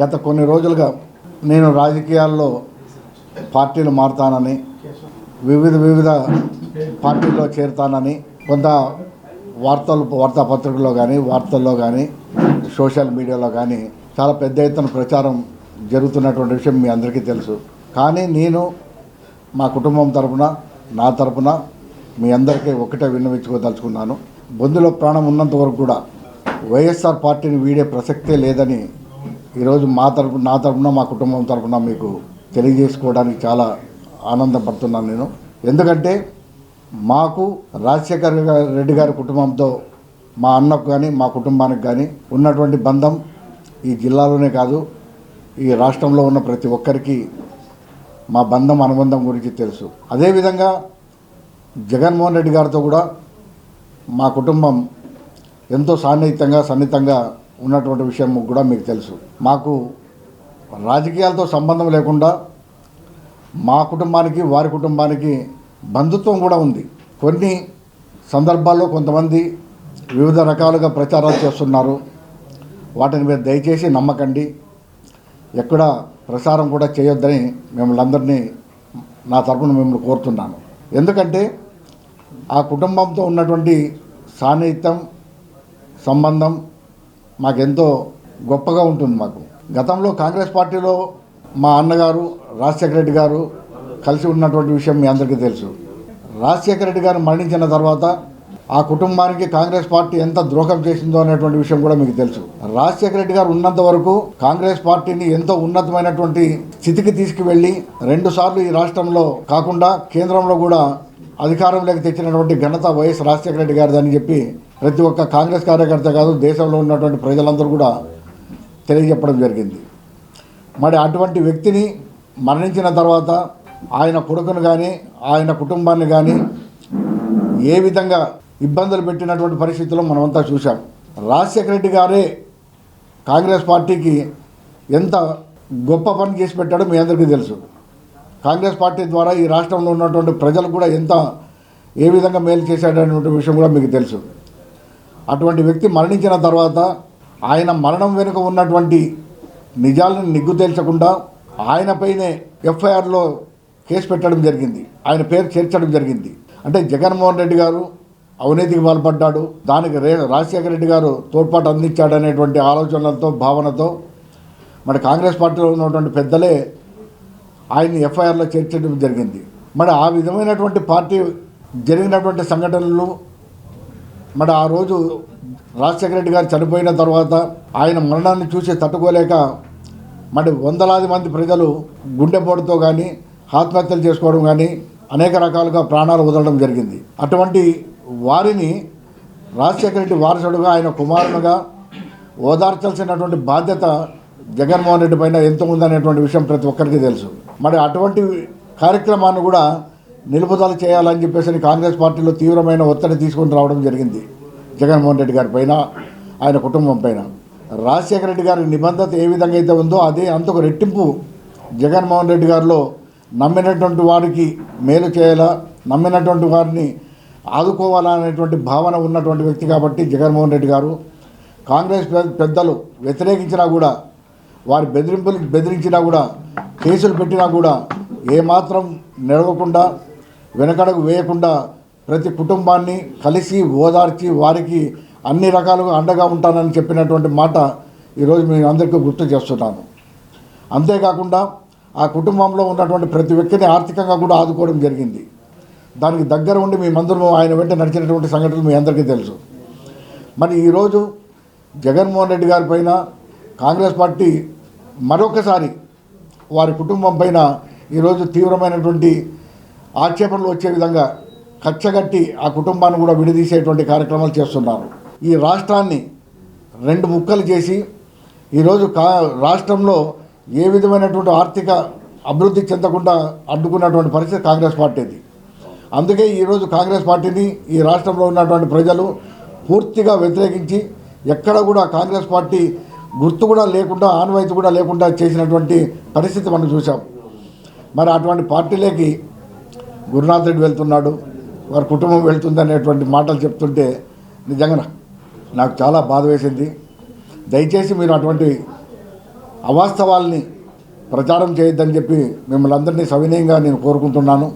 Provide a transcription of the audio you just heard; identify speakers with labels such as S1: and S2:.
S1: గత కొన్ని రోజులుగా నేను రాజకీయాల్లో పార్టీలు మారుతానని వివిధ వివిధ పార్టీల్లో చేరుతానని కొంత వార్తలు వార్తాపత్రికల్లో కానీ వార్తల్లో కానీ సోషల్ మీడియాలో కానీ చాలా పెద్ద ఎత్తున ప్రచారం జరుగుతున్నటువంటి విషయం మీ అందరికీ తెలుసు. కానీ నేను మా కుటుంబం తరపున నా తరపున మీ అందరికీ ఒకటే విన్నవించుకోదలుచుకున్నాను. బొందులో ప్రాణం ఉన్నంత వరకు కూడా వైఎస్ఆర్ పార్టీని వీడే ప్రసక్తే లేదని ఈరోజు మా తరపు నా తరపున మా కుటుంబం తరపున మీకు తెలియజేసుకోవడానికి చాలా ఆనందపడుతున్నాను నేను. ఎందుకంటే మాకు రాజశేఖర్ రెడ్డి గారి కుటుంబంతో మా అన్నకు కానీ మా కుటుంబానికి కానీ ఉన్నటువంటి బంధం ఈ జిల్లాలోనే కాదు ఈ రాష్ట్రంలో ఉన్న ప్రతి ఒక్కరికి మా బంధం అనుబంధం గురించి తెలుసు. అదేవిధంగా జగన్మోహన్ రెడ్డి గారితో కూడా మా కుటుంబం ఎంతో సాన్నిహితంగా సన్నిహితంగా ఉన్నటువంటి విషయం కూడా మీకు తెలుసు. మాకు రాజకీయాలతో సంబంధం లేకుండా మా కుటుంబానికి వారి కుటుంబానికి బంధుత్వం కూడా ఉంది. కొన్ని సందర్భాల్లో కొంతమంది వివిధ రకాలుగా ప్రచారాలు చేస్తున్నారు. వాటిని మీరు దయచేసి నమ్మకండి. ఎక్కడ ప్రసారం కూడా చేయొద్దని మిమ్మల్ని అందరినీ నా తరపున మిమ్మల్ని కోరుతున్నాను. ఎందుకంటే ఆ కుటుంబంతో ఉన్నటువంటి సాన్నిహిత్యం సంబంధం మాకెంతో గొప్పగా ఉంటుంది మాకు. గతంలో కాంగ్రెస్ పార్టీలో మా అన్నగారు రాజశేఖర రెడ్డి గారు కలిసి ఉన్నటువంటి విషయం మీ అందరికీ తెలుసు. రాజశేఖర రెడ్డి గారు మరణించిన తర్వాత ఆ కుటుంబానికి కాంగ్రెస్ పార్టీ ఎంత ద్రోహం చేసిందో అనేటువంటి విషయం కూడా మీకు తెలుసు. రాజశేఖర రెడ్డి గారు ఉన్నంత వరకు కాంగ్రెస్ పార్టీని ఎంతో ఉన్నతమైనటువంటి స్థితికి తీసుకువెళ్ళి రెండు సార్లు ఈ రాష్ట్రంలో కాకుండా కేంద్రంలో కూడా అధికారంలోకి తెచ్చినటువంటి ఘనత వైఎస్ రాజశేఖర రెడ్డి గారిదని చెప్పి ప్రతి ఒక్క కాంగ్రెస్ కార్యకర్త కాదు దేశంలో ఉన్నటువంటి ప్రజలందరూ కూడా తెలియజెప్పడం జరిగింది. మరి అటువంటి వ్యక్తిని మరణించిన తర్వాత ఆయన కొడుకును కానీ ఆయన కుటుంబాన్ని కానీ ఏ విధంగా ఇబ్బందులు పెట్టినటువంటి పరిస్థితుల్లో మనమంతా చూసాం రాజశేఖర రెడ్డి గారే కాంగ్రెస్ పార్టీకి ఎంత గొప్ప పని చేసి పెట్టాడో మీ అందరికీ తెలుసు. కాంగ్రెస్ పార్టీ ద్వారా ఈ రాష్ట్రంలో ఉన్నటువంటి ప్రజలు కూడా ఎంత ఏ విధంగా మేలు చేశాడనేటువంటి విషయం కూడా మీకు తెలుసు. అటువంటి వ్యక్తి మరణించిన తర్వాత ఆయన మరణం వెనుక ఉన్నటువంటి నిజాలను నిగ్గు తేల్చకుండా ఆయనపైనే ఎఫ్ఐఆర్లో కేసు పెట్టడం జరిగింది. ఆయన పేరు చేర్చడం జరిగింది. అంటే జగన్మోహన్ రెడ్డి గారు అవినీతికి పాల్పడ్డాడు. దానికి రే రాజశేఖర రెడ్డి గారు తోడ్పాటు అందించాడనేటువంటి ఆలోచనలతో భావనతో మరి కాంగ్రెస్ పార్టీలో ఉన్నటువంటి పెద్దలే ఆయన్ని ఎఫ్ఐఆర్లో చేర్చడం జరిగింది. మరి ఆ విధమైనటువంటి పార్టీ జరిగినటువంటి సంఘటనలు మరి ఆ రోజు రాజశేఖర రెడ్డి గారు చనిపోయిన తర్వాత ఆయన మరణాన్ని చూసి తట్టుకోలేక మరి వందలాది మంది ప్రజలు గుండెపోటుతో కానీ ఆత్మహత్యలు చేసుకోవడం కానీ అనేక రకాలుగా ప్రాణాలు వదలడం జరిగింది. అటువంటి వారిని రాజశేఖర రెడ్డి వారసుడుగా ఆయన కుమారునిగా ఓదార్చాల్సినటువంటి బాధ్యత జగన్మోహన్ రెడ్డి పైన ఎంత ఉందనేటువంటి విషయం ప్రతి ఒక్కరికి తెలుసు. మరి అటువంటి కార్యక్రమాన్ని కూడా నిలుపుదల చేయాలని చెప్పేసి కాంగ్రెస్ పార్టీలో తీవ్రమైన ఒత్తిడి తీసుకొని రావడం జరిగింది. జగన్మోహన్ రెడ్డి గారి పైన ఆయన కుటుంబం పైన. రాజశేఖర రెడ్డి గారి నిబంధత ఏ విధంగా అయితే ఉందో అదే అంతకు రెట్టింపు జగన్మోహన్ రెడ్డి గారిలో నమ్మినటువంటి వారికి మేలు చేయాలా నమ్మినటువంటి వారిని ఆదుకోవాలా అనేటువంటి భావన ఉన్నటువంటి వ్యక్తి కాబట్టి జగన్మోహన్ రెడ్డి గారు. కాంగ్రెస్ పెద్దలు వ్యతిరేకించినా కూడా వారి బెదిరింపులు బెదిరించినా కూడా కేసులు పెట్టినా కూడా ఏమాత్రం నిలవకుండా వెనకడకు వేయకుండా ప్రతి కుటుంబాన్ని కలిసి ఓదార్చి వారికి అన్ని రకాలుగా అండగా ఉంటానని చెప్పినటువంటి మాట ఈరోజు మీ అందరికీ గుర్తు చేస్తున్నాను. అంతేకాకుండా ఆ కుటుంబంలో ఉన్నటువంటి ప్రతి వ్యక్తిని ఆర్థికంగా కూడా ఆదుకోవడం జరిగింది. దానికి దగ్గర ఉండి మీ మందరం ఆయన వెంట నడిచినటువంటి సంఘటనలు మీ అందరికీ తెలుసు. మరి ఈరోజు జగన్మోహన్ రెడ్డి గారి పైన కాంగ్రెస్ పార్టీ మరొకసారి వారి కుటుంబం పైన ఈరోజు తీవ్రమైనటువంటి ఆక్షేపణలు వచ్చే విధంగా కచ్చగట్టి ఆ కుటుంబాన్ని కూడా విడదీసేటువంటి కార్యక్రమాలు చేస్తున్నారు. ఈ రాష్ట్రాన్ని రెండు ముక్కలు చేసి ఈరోజు కా రాష్ట్రంలో ఏ విధమైనటువంటి ఆర్థిక అభివృద్ధి చెందకుండా అడ్డుకున్నటువంటి పరిస్థితి కాంగ్రెస్ పార్టీది. అందుకే ఈరోజు కాంగ్రెస్ పార్టీని ఈ రాష్ట్రంలో ఉన్నటువంటి ప్రజలు పూర్తిగా వ్యతిరేకించి ఎక్కడ కూడా కాంగ్రెస్ పార్టీ గుర్తు కూడా లేకుండా ఆన్వాయితీ కూడా లేకుండా చేసినటువంటి పరిస్థితి మనం చూసాం మరి అటువంటి పార్టీలోకి గురునాథ్ రెడ్డి వెళ్తున్నాడు వారి కుటుంబం వెళ్తుంది అనేటువంటి మాటలు చెప్తుంటే నిజంగా నాకు చాలా బాధ వేసింది. దయచేసి మీరు అటువంటి అవాస్తవాల్ని ప్రచారం చేయొద్దని చెప్పి మిమ్మల్ని అందరినీ సవినయంగా నేను కోరుకుంటున్నాను.